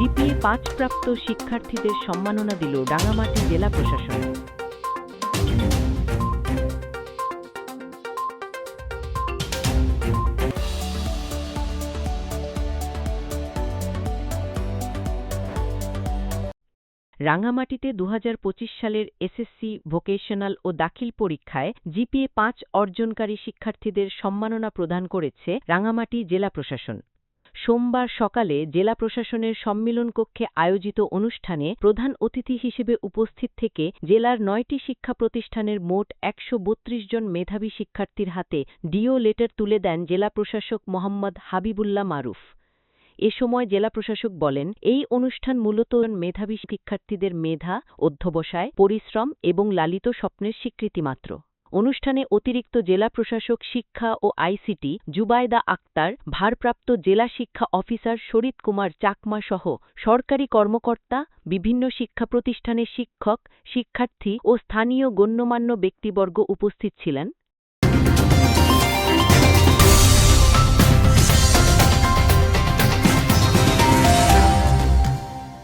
GPA পাঁচ প্রাপ্ত শিক্ষার্থীদের সম্মাননা দিল রাঙামাটি জেলা প্রশাসন। রাঙামাটিতে দু হাজার পঁচিশ সালের এসএসসি ভোকেশনাল ও দাখিল পরীক্ষায় জিপিএ পাঁচ অর্জনকারী শিক্ষার্থীদের সম্মাননা প্রদান করেছে রাঙামাটি জেলা প্রশাসন। সোমবার সকালে জেলা প্রশাসনের সম্মেলন কক্ষে আয়োজিত অনুষ্ঠানে প্রধান অতিথি হিসেবে উপস্থিত থেকে জেলার নয়টি শিক্ষা প্রতিষ্ঠানের মোট একশো বত্রিশ জন মেধাবী শিক্ষার্থীর হাতে ডিও লেটার তুলে দেন জেলা প্রশাসক মোহাম্মদ হাবিবুল্লাহ মারুফ। এ সময় জেলা প্রশাসক বলেন, এই অনুষ্ঠান মূলত মেধাবী শিক্ষার্থীদের মেধা, অধ্যবসায়, পরিশ্রম এবং লালিত স্বপ্নের স্বীকৃতি মাত্র অনুষ্ঠানে অতিরিক্ত জেলা প্রশাসক শিক্ষা ও আইসিটি জুবায়দা আক্তার, ভারপ্রাপ্ত জেলা শিক্ষা অফিসার শরীদ কুমার চাকমা সহ সরকারি কর্মকর্তা, বিভিন্ন শিক্ষা প্রতিষ্ঠানের শিক্ষক, শিক্ষার্থী ও স্থানীয় গণ্যমান্য ব্যক্তিবর্গ উপস্থিত ছিলেন।